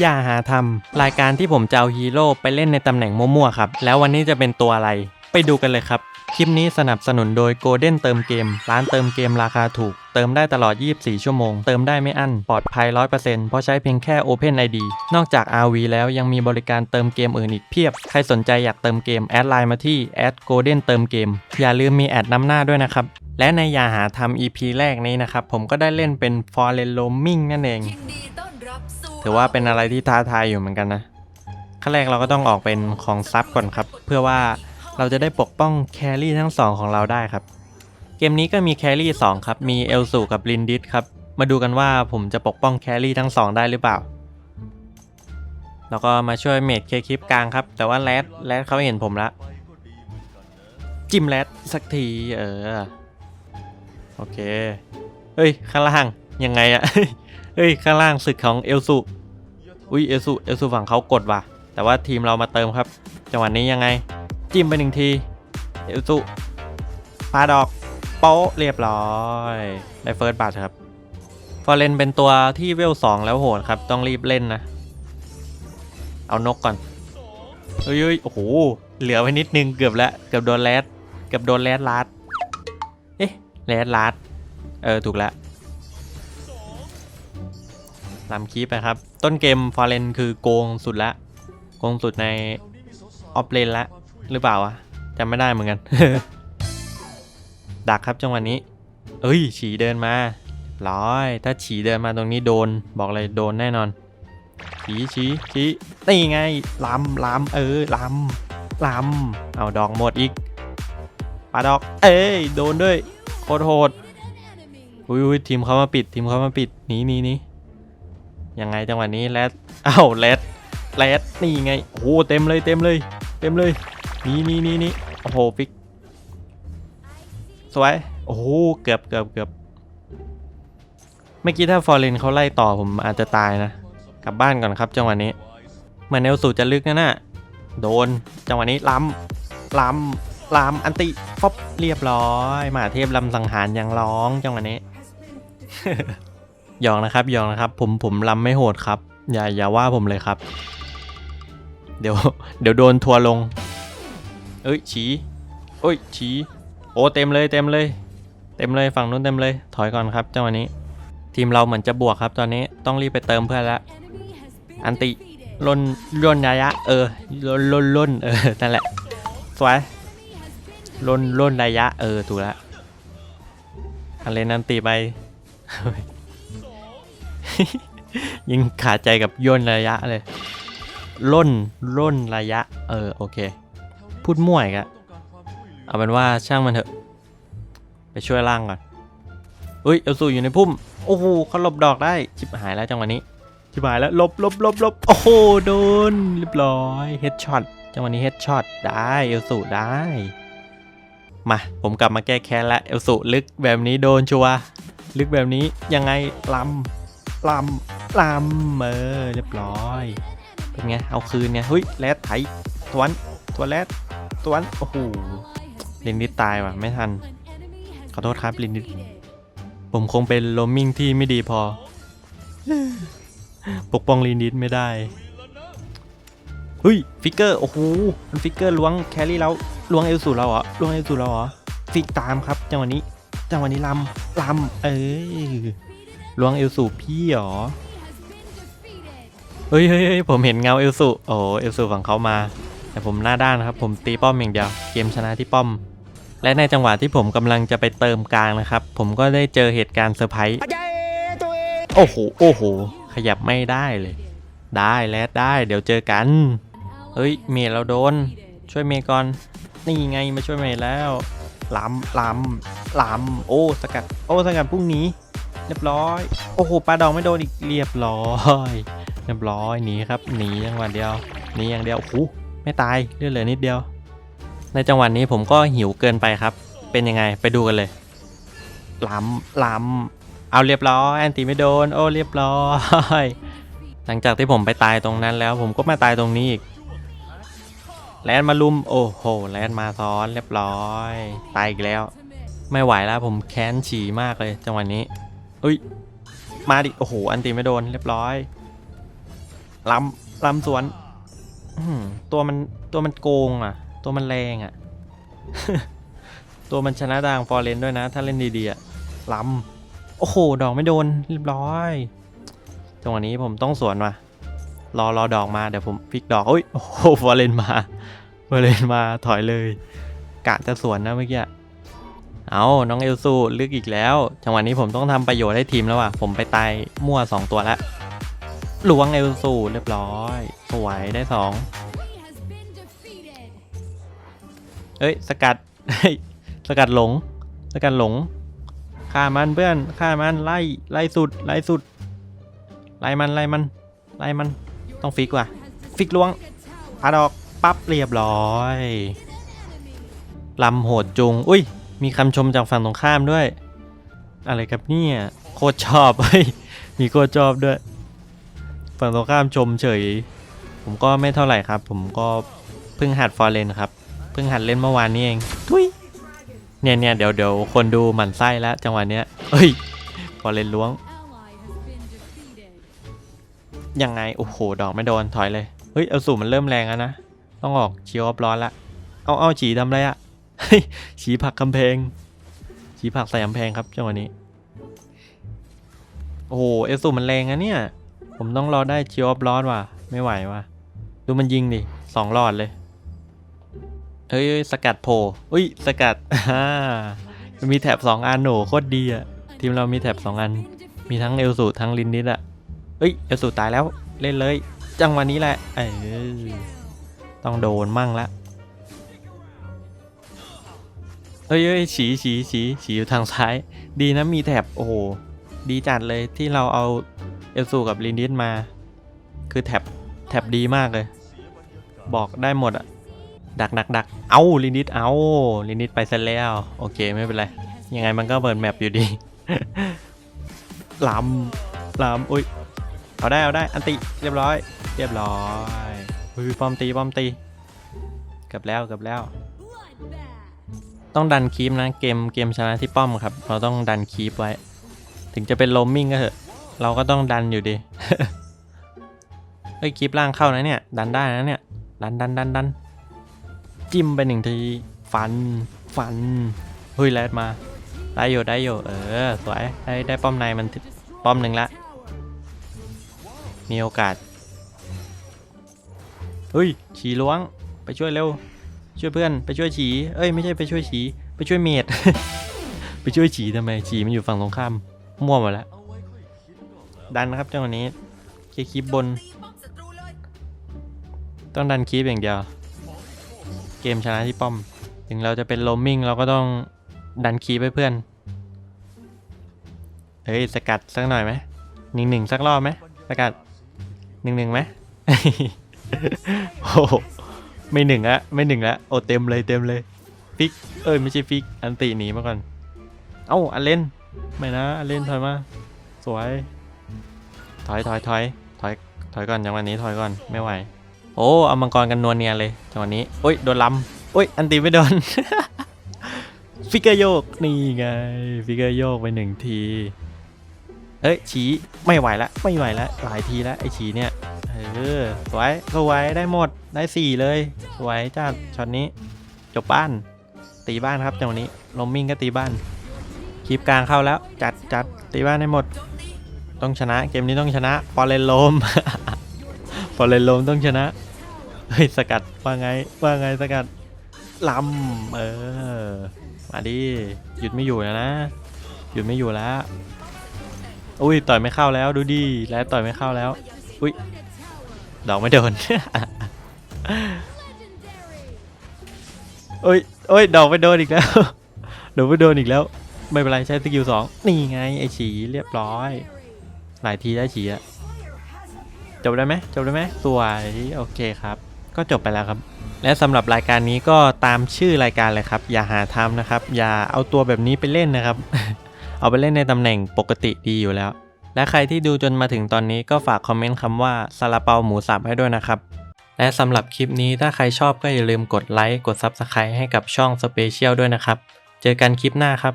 อย่าหาทำรายการที่ผมจะเอาฮีโร่ไปเล่นในตำแหน่งมั่วๆครับ แล้ววันนี้จะเป็นตัวอะไร ไปดูกันเลยครับ คลิปนี้สนับสนุนโดย Golden เติมเกม ร้านเติมเกมราคาถูก เติมได้ตลอด 24 ชั่วโมง เติมได้ไม่อั้น ปลอดภัย 100%เพราะใช้เพียงแค่ Open ID นอกจาก RV แล้วยังมีบริการเติมเกมอื่นอีกเพียบ ใครสนใจอยากเติมเกม แอดไลน์มาที่ Golden เติมเกม อย่าลืมมีแอดนำหน้าด้วยนะครับ และในยาหาทำ EP แรกนี้นะครับ ผมก็ได้เล่นเป็น f o r e n Roaming นั่นเอง ถือว่าเป็นอะไรที่ท้าทายอยู่เหมือนกันนะขั้นแรกเราก็ต้องออกเป็นของซับก่อนครับ เพื่อว่าเราจะได้ปกป้องแครี่ทั้งสองของเราได้ครับ เกมนี้ก็มีแครี่สองครับ มีเอลสูกับลินดิสครับ มาดูกันว่าผมจะปกป้องแครี่ทั้งสองได้หรือเปล่า แล้วก็มาช่วยเมดเคคลิปกลางครับ แต่ว่าแรดแรดเขาเห็นผมละ จิ้มแรดสักที เออ โอเค เฮ้ย ข้างล่าง ยังไงอะเฮ้ย ข้างล่างศึกของเอลสุอุ้ยเอลสุเอลสุฝั่งเขากดว่ะ แต่ว่าทีมเรามาเติมครับ จังหวะนี้ยังไง จิ้มไปหนึ่งที เอลสุปาดอกโป๊ะเรียบร้อยได้เฟิร์สบัตครับฟอร์เรนเป็นตัวที่เวลสองแล้วโหดครับ ต้องรีบเล่นนะ เอานกก่อนเฮ้ยเฮ้ยโอ้โห เหลือไว้นิดนึงเกือบแล้ว เกือบโดนแรดเกือบโดนแรดลาดเอ๊ะแรดลาดเออ ถูกแล้ว ลำคีปไปครับ ต้นเกมฟอร์เรนคือโกงสุดละ โกงสุดในออฟเลนละหรือเปล่าวะจำไม่ได้เหมือนกัน ดักครับจังหวะนี้ เอ้ย ฉีเดินมาร้อย ถ้าฉีเดินมาตรงนี้โดน บอกเลยโดนแน่นอน ฉีฉีฉีนี่ไงลำลำเออลำลำเอาดอกหมดอีกปาดอก เอ้ย โดนด้วย โคตรโหดอุ้ยอุ้ยทีมเขามาปิด ทีมเขามาปิด หนีหนีหนี ยังไงจังหวะนี้แรดอ้าวแรดแรดนี่ไงโอ้โหเต็มเลยเต็มเลย เต็มเลยนี่นี่นี่นี่โอ้โหฟิกสวยโอ้โหเกือบเกือบเกือบเมื่อกี้ถ้าฟอร์เรนเขาไล่ต่อผมอาจจะตายนะ กลับบ้านก่อนครับจังหวะนี้เหมือนเอลสูจะลึกนะน่ะโดนจังหวะนี้ล้ำล้ำล้ำอันติฟอบเรียบร้อยมาเทพลำสังหารยังร้องจังหวะนี้ หยอกนะครับหยอกนะครับ ผมผมลำไม่โหดครับ อย่าอย่าว่าผมเลยครับ เดี๋ยว เดี๋ยวโดนทัวลง เอ้ยฉีเอ้ยฉีโอ้เต็มเลยเต็มเลย เต็มเลยฝั่งนู้นเต็มเลย ถอยก่อนครับจังหวะนี้ ทีมเราเหมือนจะบวกครับ ตอนนี้ต้องรีบไปเติมเพื่อนละอันติล่นล่นระยะ เออล่นล่นล่นเออนั่นแหละสวยล่นล่นระยะ เออถูกแล้วอันเลนอันติไป ยังขาดใจกับย่นระยะเลยล่นล่นระยะ เออ โอเค พูดมั่วอีกอะเอาเป็นว่าช่างมันเถอะ ไปช่วยล่างก่อนเอ้ยเอลซูอยู่ในพุ่ม โอ้โหเขาหลบดอกได้ชิบหายแล้วจังหวะนี้ชิบหายแล้วหลบหลบหลบหลบโอ้โหโดนเรียบร้อยเฮดช็อตจังหวะนี้เฮดช็อตได้เอลสูได้มาผมกลับมาแก้แค้นแล้วเอลสูลึกแบบนี้โดนชัวร์ลึกแบบนี้ยังไงลำ ลำลำเออเรียบร้อย เป็นไง เอาคืนไงเฮ้ยแรดไถทวนทวนแรดทวนโอ้โหลินดิสตายว่ะ ไม่ทัน ขอโทษครับลินดิสผมคงเป็นโรมมิ่งที่ไม่ดีพอ ปกป้องลินดิสไม่ได้เฮ้ยฟิกเกอร์โอ้โหมันฟิกเกอร์ล้วงแครี่เราล้วงเอลสูเราเหรอล้วงเอลสูเราเหรอฟิกตามครับจังหวะนี้จังหวะนี้ลำลำเอ้ย ล้วงเอลสูพี่เหรอเฮ้ยเฮ้ยเฮ้ยผมเห็นเงาเอลสูโอ้เอลสูฝั่งเขามา แต่ผมหน้าด้านนะครับ ผมตีป้อมอย่างเดียว เกมชนะที่ป้อม และในจังหวะที่ผมกำลังจะไปเติมกลางนะครับ ผมก็ได้เจอเหตุการณ์เซอร์ไพรส์โอ้โหโอ้โหขยับไม่ได้เลย ได้แล้วได้ เดี๋ยวเจอกัน เฮ้ย เมย์เราโดน ช่วยเมย์ก่อน นี่ไงมาช่วยเมย์แล้วล้ำล้ำล้ำโอ้สกัด โอ้สกัดพรุ่งนี้ เรียบร้อย โอ้โหปลาดองไม่โดนอีกเรียบร้อย เรียบร้อยหนีครับหนีอย่างวันเดียวหนีอย่างเดียวโอ้โหไม่ตายเลือดเหลือนิดเดียว ในจังหวะนี้ผมก็หิวเกินไปครับ เป็นยังไงไปดูกันเลยล้ำล้ำเอาเรียบร้อยแอนตีไม่โดนโอ้เรียบร้อยหลังจากที่ผมไปตายตรงนั้นแล้ว ผมก็มาตายตรงนี้อีกแลนมาลุมโอ้โหแลนมาซ้อนเรียบร้อย ตายอีกแล้ว ไม่ไหวแล้วผมแค้นฉี่มากเลยจังหวะนี้ อุ้ย มาดิ โอ้โห อันตีไม่โดนเรียบร้อยลำลำสวนตัวมันตัวมันโกงอะ ตัวมันแรงอะ ตัวมันชนะดางฟอร์เรนด้วยนะ ถ้าเล่นดีๆอะลำโอ้โห ดอกไม่โดนเรียบร้อยจังหวะนี้ผมต้องสวนว่ะรอรอดอกมาเดี๋ยวผมพลิกดอกโอ้ยโอ้โหฟอร์เรนมาฟอร์เรนมาถอยเลยกะจะสวนนะเมื่อกี้ เอาน้องเอลซูลึกอีกแล้ว จังหวะนี้ผมต้องทำประโยชน์ให้ทีมแล้วว่ะ ผมไปตายมั่ว 2 ตัวแล้วล้วงเอลซูเรียบร้อย สวยได้ 2 เอ้ย สกัด สกัดหลง สกัดหลงฆ่ามันเพื่อนฆ่ามันไล่ไล่สุดไล่สุดไล่มันไล่มันไล่มันต้องฟิกว่ะ ฟิกล้วงพาดอกปั๊บเรียบร้อยลำโหดจุง อุ้ย มีคำชมจากฝั่งตรงข้ามด้วย อะไรครับเนี่ยโคตรชอบเฮ้ยมีโคตรชอบด้วย ฝั่งตรงข้ามชมเฉย ผมก็ไม่เท่าไหร่ครับ ผมก็เพิ่งหัดฟอร์เรนครับเพิ่งหัดเล่นเมื่อวานนี้เองทุยเนี่ยเนี่ยเดี๋ยวเดี๋ยวคนดูหมั่นไส้แล้วจังหวะเนี้ยเอ้ยฟอร์เรนล้วงยังไง โอ้โห ดอกไม่โดน ถอยเลย เฮ้ย เอาสูมันเริ่มแรงแล้วนะ ต้องออกชีออฟร้อนละ เอาเอาฉีทำไรอะ ฉีผักกำแพง ฉีผักใส่กำแพงครับจังหวะนี้ โอ้โห เอลสูมันแรงอะเนี่ย ผมต้องรอได้ชีออฟร้อนว่ะ ไม่ไหวว่ะ ดูมันยิงดิสองหลอดเลยเฮ้ยสกัดโผล่อุ้ย สกัดอ่ามันมีแถบสองอันโหนโคตรดีอะทีมเรามีแถบสองอัน มีทั้งเอลสูทั้งลินนิดอะเอ้ย เอลสูตายแล้ว เล่นเลย จังวะนี้แหละ เออต้องโดนมั่งละ เอ้ยเอ้ยฉีฉีฉีฉีอยู่ทางซ้าย ดีนะมีแถบโอ้โหดีจัดเลยที่เราเอาเอลสูกับลินนิดมา คือแถบแถบดีมากเลย บอกได้หมดอะดักดักดักเอาลินนิดเอาลินนิดไปซะแล้ว โอเคไม่เป็นไร ยังไงมันก็เปิดแมปอยู่ดีลำลำอุ้ยเอาได้เอาได้อันติเรียบร้อย เรียบร้อยอุ้ยป้อมตีป้อมตีเกือบแล้วเกือบแล้ว ต้องดันคีปนะเกมเกมชนะที่ป้อมครับ เราต้องดันคีปไว้ ถึงจะเป็นโลมมิ่งก็เถอะ เราก็ต้องดันอยู่ดีเฮ้ยคีปล่างเข้านะเนี่ย ดันได้นะเนี่ย ดันดันดันดันจิ้มไปหนึ่งทีฟันฟันเฮ้ยแรดมาได้อยู่ได้อยู่เออสวยได้ได้ป้อมในมันป้อมหนึ่งละ มีโอกาสเฮ้ยฉีล้วงไปช่วยเร็ว ช่วยเพื่อนไปช่วยฉีเอ้ยไม่ใช่ไปช่วยฉีไปช่วยเมดไปช่วยฉีทำไมฉีมันอยู่ฝั่งตรงข้ามมั่วหมดแล้วดันนะครับจังหวะนี้เคคลิปบน ต้องดันคลิปอย่างเดียว เกมชนะที่ป้อม ถึงเราจะเป็นโลมิงเราก็ต้องดันคีย์ไปเพื่อนเฮ้ยสกัดสักหน่อยไหมหนึ่งหนึ่งสักรอบไหมสกัดหนึ่งหนึ่งไหมโอ้ ไม่หนึ่งละไม่หนึ่งละโอ้เต็มเลยเต็มเลยฟิกเอ้ยไม่ใช่ฟิกอันตีหนีมาก่อน เอ้าอันเล่นไม่นะอันเล่นถอยมาสวยถอยถอยถอยถอยถอยก่อนจังหวะนี้ถอยก่อนไม่ไหว โอ้เอามังกรกันนวลเนียเลยจังหวะนี้โอ้ยโดนลำโอ้ยอันตีไม่โดนฟิกเกอร์โยกนี่ไงฟิกเกอร์โยกไปหนึ่งทีเอ้ยฉีไม่ไหวละไม่ไหวละหลายทีแล้วไอฉีเนี่ยเออสวยสวยได้หมดได้สี่เลย สวยจ้าช็อตนี้จบบ้าน ตีบ้านครับจังหวะนี้ลมมิ่งก็ตีบ้านคลิปกลางเข้าแล้ว จัดจัดตีบ้านให้หมด ต้องชนะเกมนี้ต้องชนะฟอเรนโลมฟอเรนโลมต้องชนะเฮ้ยสกัดว่าไงว่าไงสกัดลำเออมาดิหยุดไม่อยู่แล้วนะหยุดไม่อยู่แล้วอุ้ยต่อยไม่เข้าแล้วดูดิแล้วต่อยไม่เข้าแล้วอุ้ยดอกไม่โดน โอ้ยโอ้ยดอกไม่โดนอีกแล้วดอกไม่โดนอีกแล้ว ไม่เป็นไรใช้สกิลสองนี่ไงไอฉีเรียบร้อย หลายทีได้ฉีอะจบได้ไหมจบได้ไหมสวยโอเคครับ ก็จบไปแล้วครับ และสำหรับรายการนี้ก็ตามชื่อรายการเลยครับ อย่าหาทำนะครับ อย่าเอาตัวแบบนี้ไปเล่นนะครับ เอาไปเล่นในตำแหน่งปกติดีอยู่แล้ว และใครที่ดูจนมาถึงตอนนี้ก็ฝากคอมเมนต์คำว่าซาลาเปาหมูสับให้ด้วยนะครับ และสำหรับคลิปนี้ถ้าใครชอบก็อย่าลืมกดไลค์ กด Subscribe ให้กับช่อง Special ด้วยนะครับ เจอกันคลิปหน้าครับ